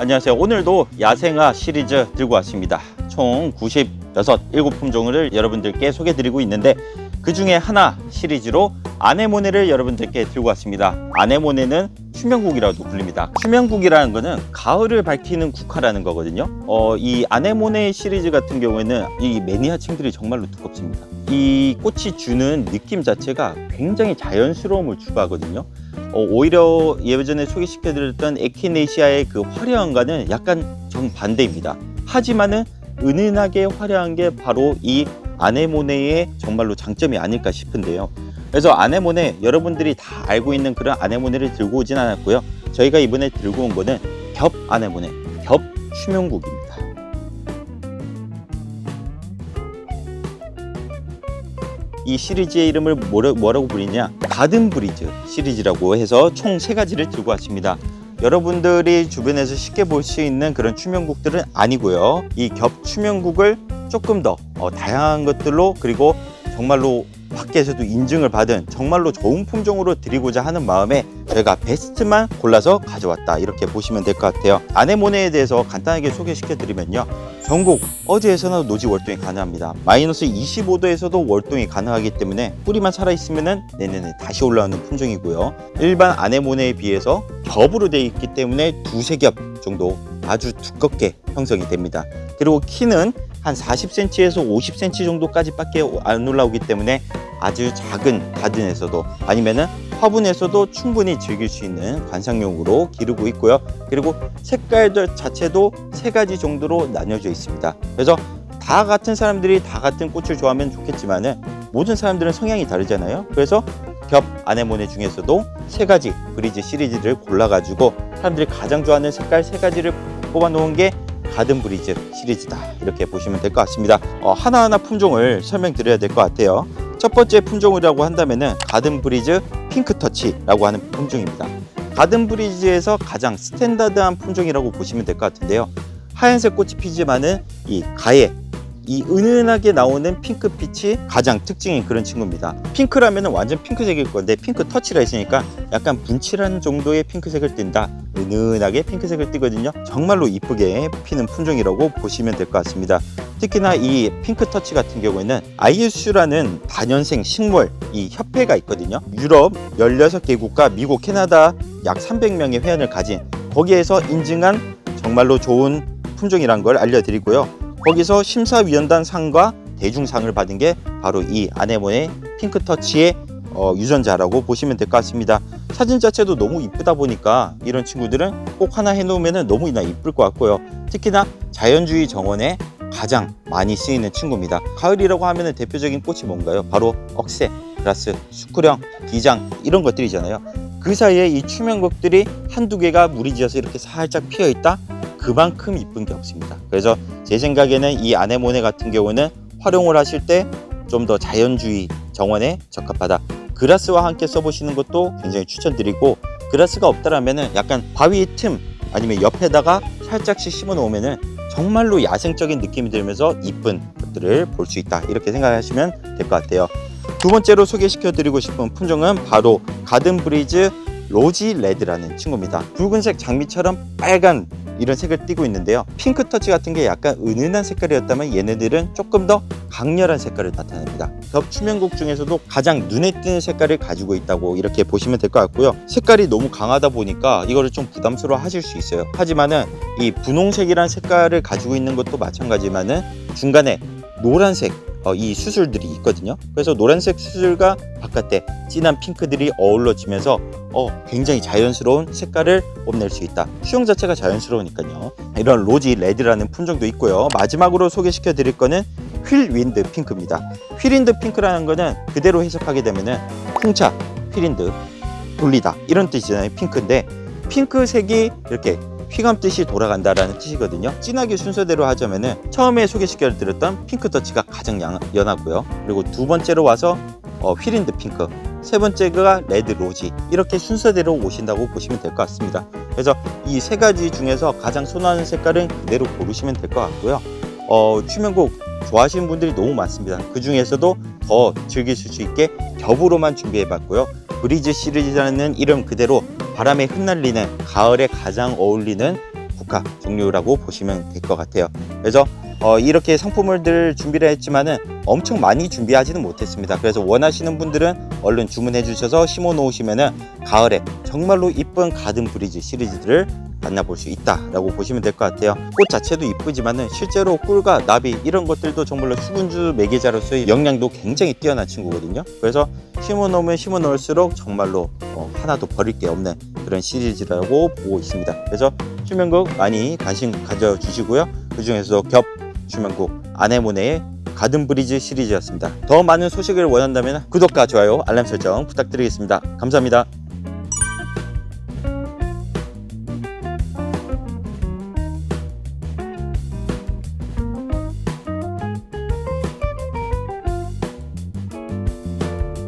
안녕하세요. 오늘도 야생화 시리즈 들고 왔습니다. 총 96, 7품종을 여러분들께 소개 드리고 있는데 그 중에 하나 시리즈로 아네모네를 여러분들께 들고 왔습니다. 아네모네는 추명국이라고도 불립니다. 추명국이라는 거는 가을을 밝히는 국화라는 거거든요. 어, 이 아네모네 시리즈 같은 경우에는 이 매니아층들이 정말로 두껍습니다. 이 꽃이 주는 느낌 자체가 굉장히 자연스러움을 추구하거든요. 어, 오히려 예전에 소개시켜드렸던 에키네시아의 그 화려함과는 약간 정반대입니다. 하지만은 은은하게 화려한 게 바로 이 아네모네의 정말로 장점이 아닐까 싶은데요. 그래서 아네모네 여러분들이 다 알고 있는 그런 아네모네를 들고 오진 않았고요. 저희가 이번에 들고 온 거는 겹 아네모네, 겹 추명국입니다. 이 시리즈의 이름을 뭐라, 뭐라 고 부르냐? 가든 브리즈 시리즈라고 해서 총 세 가지를 들고 왔습니다. 여러분들이 주변에서 쉽게 볼 수 있는 그런 추명국들은 아니고요. 이 겹 추명국을 조금 더 어, 다양한 것들로 그리고 정말로 밖에서도 인증을 받은 정말로 좋은 품종으로 드리고자 하는 마음에 저희가 베스트만 골라서 가져왔다. 이렇게 보시면 될 것 같아요. 아네모네에 대해서 간단하게 소개시켜 드리면요. 전국 어디에서나 노지 월동이 가능합니다. 마이너스 25도에서도 월동이 가능하기 때문에 뿌리만 살아있으면 내년에 다시 올라오는 품종이고요. 일반 아네모네에 비해서 겹으로 되어 있기 때문에 두세 겹 정도 아주 두껍게 형성이 됩니다. 그리고 키는 한 40cm에서 50cm 정도까지 밖에 안 올라오기 때문에 아주 작은 가든에서도 아니면은 화분에서도 충분히 즐길 수 있는 관상용으로 기르고 있고요. 그리고 색깔들 자체도 세 가지 정도로 나뉘어져 있습니다. 그래서 다 같은 사람들이 다 같은 꽃을 좋아하면 좋겠지만은 모든 사람들은 성향이 다르잖아요. 그래서 겹 아네모네 중에서도 세 가지 브리즈 시리즈를 골라가지고 사람들이 가장 좋아하는 색깔 세 가지를 뽑아 놓은 게 가든 브리즈 시리즈다 이렇게 보시면 될 것 같습니다 어, 하나하나 품종을 설명드려야 될 것 같아요 첫 번째 품종이라고 한다면은 가든 브리즈 핑크 터치라고 하는 품종입니다 가든 브리즈에서 가장 스탠다드한 품종이라고 보시면 될 것 같은데요 하얀색 꽃이 피지만은 이 가에 이 은은하게 나오는 핑크빛이 가장 특징인 그런 친구입니다. 핑크라면 완전 핑크색일 건데 핑크 터치가 있으니까 약간 분칠한 정도의 핑크색을 띈다. 은은하게 핑크색을 띠거든요. 정말로 이쁘게 피는 품종이라고 보시면 될 것 같습니다. 특히나 이 핑크 터치 같은 경우에는 IUC라는 다년생 식물 이 협회가 있거든요. 유럽 16개국과 미국, 캐나다 약 300명의 회원을 가진 거기에서 인증한 정말로 좋은 품종이란 걸 알려드리고요. 거기서 심사위원단 상과 대중상을 받은 게 바로 이 아네모네 핑크 터치의 어, 유전자라고 보시면 될 것 같습니다. 사진 자체도 너무 이쁘다 보니까 이런 친구들은 꼭 하나 해놓으면 너무나 이쁠 것 같고요. 특히나 자연주의 정원에 가장 많이 쓰이는 친구입니다. 가을이라고 하면 대표적인 꽃이 뭔가요? 바로 억새, 그라스, 수쿠령, 기장 이런 것들이잖아요. 그 사이에 이 추명곡들이 한두 개가 무리지어서 이렇게 살짝 피어 있다? 그만큼 이쁜 게 없습니다. 그래서 제 생각에는 이 아네모네 같은 경우는 활용을 하실 때 좀 더 자연주의 정원에 적합하다. 그라스와 함께 써보시는 것도 굉장히 추천드리고 그라스가 없다라면은 약간 바위 틈 아니면 옆에다가 살짝씩 심어 놓으면은 정말로 야생적인 느낌이 들면서 이쁜 것들을 볼 수 있다 이렇게 생각하시면 될 것 같아요. 두 번째로 소개시켜 드리고 싶은 품종은 바로 가든 브리즈 로지 레드라는 친구입니다. 붉은색 장미처럼 빨간 이런 색을 띠고 있는데요. 핑크 터치 같은 게 약간 은은한 색깔이었다면 얘네들은 조금 더 강렬한 색깔을 나타냅니다. 겹 추명국 중에서도 가장 눈에 띄는 색깔을 가지고 있다고 이렇게 보시면 될 것 같고요. 색깔이 너무 강하다 보니까 이거를 좀 부담스러워 하실 수 있어요. 하지만은 이 분홍색이란 색깔을 가지고 있는 것도 마찬가지만은 중간에 노란색 어, 이 수술들이 있거든요. 그래서 노란색 수술과 바깥에 진한 핑크들이 어우러지면서 어, 굉장히 자연스러운 색깔을 뽐낼 수 있다. 수영 자체가 자연스러우니까요. 이런 로지 레드라는 품종도 있고요. 마지막으로 소개시켜 드릴 거는 휠윈드 핑크입니다. 휠윈드 핑크라는 거는 그대로 해석하게 되면은 풍차, 휠윈드, 돌리다 이런 뜻이잖아요. 핑크인데 핑크색이 이렇게 휘감듯이 돌아간다라는 뜻이거든요. 진하게 순서대로 하자면은 처음에 소개시켜 드렸던 핑크 터치가 가장 양- 연하고요. 그리고 두 번째로 와서 어, 휠인드 핑크, 세 번째가 레드 로지 이렇게 순서대로 오신다고 보시면 될 것 같습니다. 그래서 이 세 가지 중에서 가장 선호하는 색깔은 그대로 고르시면 될 것 같고요. 어, 추명곡 좋아하시는 분들이 너무 많습니다. 그 중에서도 더 즐기실 수 있게 겹으로만 준비해봤고요. 브리즈 시리즈라는 이름 그대로 바람에 흩날리는 가을에 가장 어울리는 조카 종류라고 보시면 될 것 같아요. 그래서 어, 이렇게 상품을 준비를 했지만은 엄청 많이 준비하지는 못했습니다. 그래서 원하시는 분들은 얼른 주문해 주셔서 심어 놓으시면은 가을에 정말로 이쁜 가든 브리즈 시리즈들을 만나볼 수 있다라고 보시면 될 것 같아요. 꽃 자체도 이쁘지만은 실제로 꿀과 나비 이런 것들도 정말로 수분주 매개자로서의 영양도 굉장히 뛰어난 친구거든요. 그래서 심어 놓으면 심어 놓을수록 정말로 어, 하나도 버릴 게 없는 그런 시리즈라고 보고 있습니다. 그래서 수면국 많이 관심 가져주시고요. 그 중에서도 겹 수면국 아네모네의 가든 브리즈 시리즈였습니다. 더 많은 소식을 원한다면 구독과 좋아요, 알람 설정 부탁드리겠습니다. 감사합니다.